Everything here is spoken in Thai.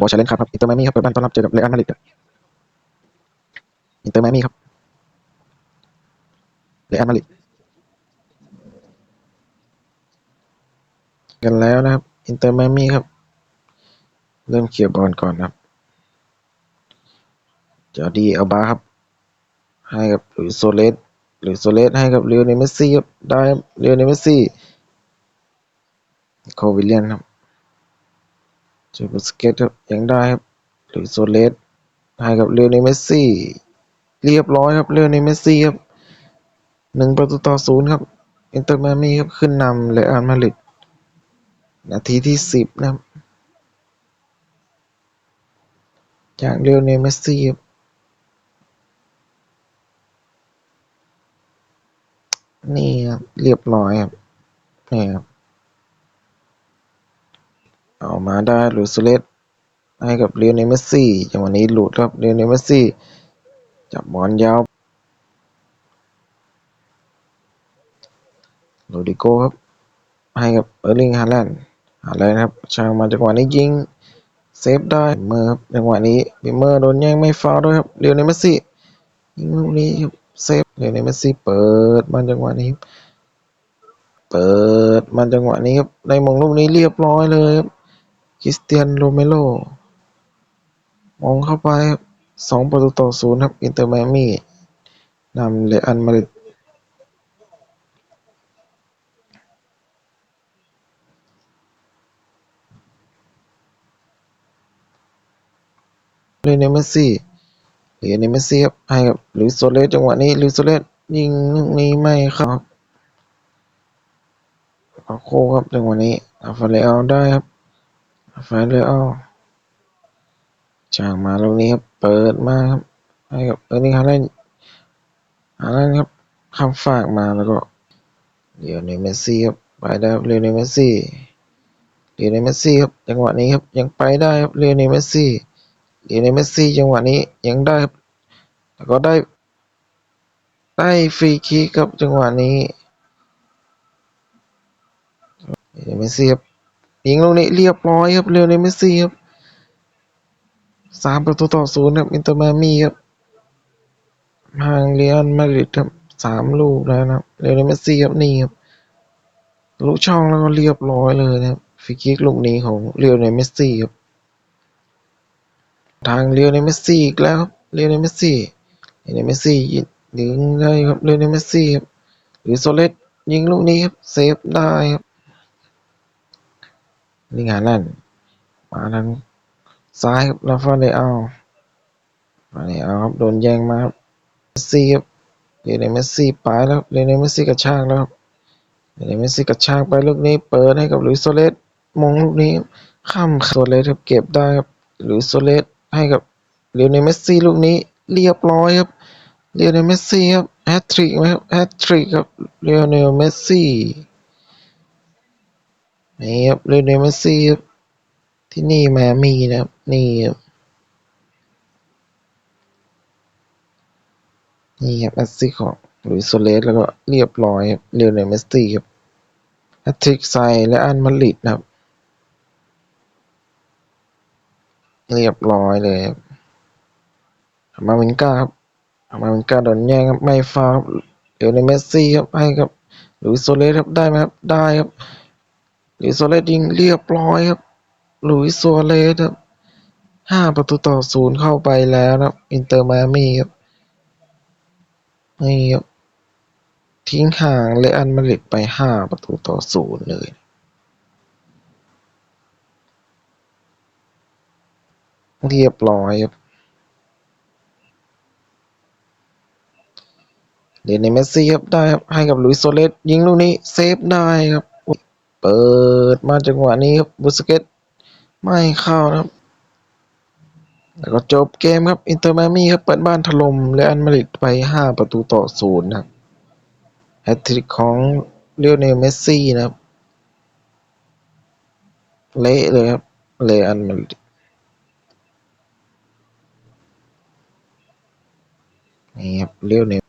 บอชาเลนจ์ครับอินเตอร์ไมมี่ครับเปิดบ้านต้อนรับเจอกับเรอัลมาดริดอินเตอร์ไมมี่ครับเรอัลมาดริดกันแล้วนะครับอินเตอร์ไมมี่ครับ เริ่มเคลียร์บอลก่อนครับจอร์ดีอัลบาครับ ให้กับหลุยส์โซเลสหลุยส์โซเลสให้กับเรียวเนเมซี่ครับได้เรียวเนเมซี่โควิลเลียนครับ เจอบุสเกตครับยังได้ครับหลุยส์โซเลสให้กับเรียวเนลเมสซี่ เรียบร้อยครับเรียวเนลเมสซี่ครับหนึ่งประตูต่อศูนย์ครับอินเตอร์มามี่ครับขึ้นนำเลอัลมาดริดนาทีที่สิบนะครับ จากเรียวเนลเมสซี่ครับนี่ครับเรียบร้อยครับนี่ครับ เอามาได้หลุยส์โซเลสให้กับเรียวเนเมสซี่จังหวะนี้หลุดครับเรียวเนเมสซี่จับบอลยาวโรดิโก้ครับ ให้กับเออร์ลิงฮาแลนด์ฮาแลนด์ครับช่างมาจังหวะนี้ยิงเซฟได้เมอร์ครับจังหวะนี้บิเมอร์โดนแย่งไม่ฟาวด้วยครับเรียวเนเมสซี่ยิงลูกนี้ครับเซฟเรียวเนเมสซี่เปิดมาจังหวะนี้ เปิดมาจังหวะนี้ครับได้มงลูกนี้เรียบร้อยเลยครับ คริสเตียน โรเมโรมองเข้าไปครับ สองประตูต่อศูนย์ครับ อินเตอร์ ไมอามี่ นำเรอัลมาดริดเลนเมสซี่เลนเมสซี่ครับให้กับหลุยโซเลสจังหวะนี้หลุยโซเลสยิงลูกนี้ไม่ครับเอาโคครับจังหวะนี้อาฟาเรอัลได้ครับ อาฟาเรอัลช่างมาลูกนี้ครับ เปิดมาครับ ให้กับเออร์ลิงฮาแลนด์ฮาแลนด์ครับข้ามฝากมาแล้วก็เลียวเนเมสซี่ครับ ไปได้ครับเลียวเนเมสซี่เลียวเนเมสซี่ครับ จังหวะนี้ครับ ยังไปได้ครับเลียวเนเมสซี่เลียวเนเมสซี่จังหวะนี้ยังได้ครับแล้วก็ได้ได้ฟรีคิกครับจังหวะนี้เลียวเนเมสซี่ครับ ยิงลูกนี้เรียบร้อยครับเลียวเนเมสซี่ครับสามประตูต่อศูนย์ครับอินเตอร์มามีครับห่างเรียลมาริดครับสามลูกแล้วนะครับเลียวเนเมสซี่ครับนี่ครับลูกช่องแล้วก็เรียบร้อยเลยนะครับฟรีคิกลูกนี้ของเลียวเนเมสซี่ครับทางเลียวเนเมสซี่อีกแล้วครับเลียวเนเมสซี่เลียวเนเมสซี่ยิงได้ครับเลียวเนเมสซี่ครับหรือโซเลสยิงลูกนี้ครับเซฟได้ครับ นี่งานนั่นมาทางซ้ายครับลาฟาเลอาลมาเลอาลครับโดนแย่งมาครับเมสซี่ครับเลวเนเมสซี่ไปแล้วครับเลวเนเมสซี่กระชากแล้วครับเลวเนเมสซี่กระชากไปลูกนี้เปิดให้กับลุยโซเลสมงลูกนี้ข้ามโซเลสครับเก็บได้ครับลุยโซเลสให้กับเลวเนเมสซี่ลูกนี้เรียบร้อยครับเลวเนเมสซี่ครับแฮตทริกไหมครับแฮตทริกครับเลวเนเมสซี่ นี่ครับเลียวเนลเมสซี่ครับที่นี่แมอามีนะครับ นี่ครับนี่ครับแอสซิของหลุยโซเลสแล้วก็เรียบร้อยครับเลียวเนลเมสซี่ครับแฮตทริกใส่และอันมาริดนะครับ เรียบร้อยเลยครับอามาวินก้าครับอามาวินก้าโดนแย่งครับไม่ฟาวเดี๋ยวในเมสซี่ครับให้กับหลุยส์โซเลสครับได้ไหมครับได้ครับ ลุยส์โซเลสยิงเรียบร้อยครับ หลุยส์โซเลสครับห้าประตูต่อศูนย์เข้าไปแล้วนะครับอินเตอร์มามี่ครับนี่ครับทิ้งห่างเลอันมาริดไปห้าประตูต่อศูนย์เลยเรียบร้อยครับเดี๋ยวในเมสซี่ครับได้ครับให้กับลุยโซเลสยิงลูกนี้เซฟได้ครับ เปิดมาจังหวะนี้ครับบุสเกตไม่เข้านะครับ แล้วก็จบเกมครับ อินเตอร์มามี่ครับ เปิดบ้านถล่มเรอัลมาริดไปห้าประตูต่อศูนย์นะครับแฮตทริกของเลียวเนลเมสซี่นะครับ เละเลยครับเรอัลมาริดนี่ครับเลียวเนล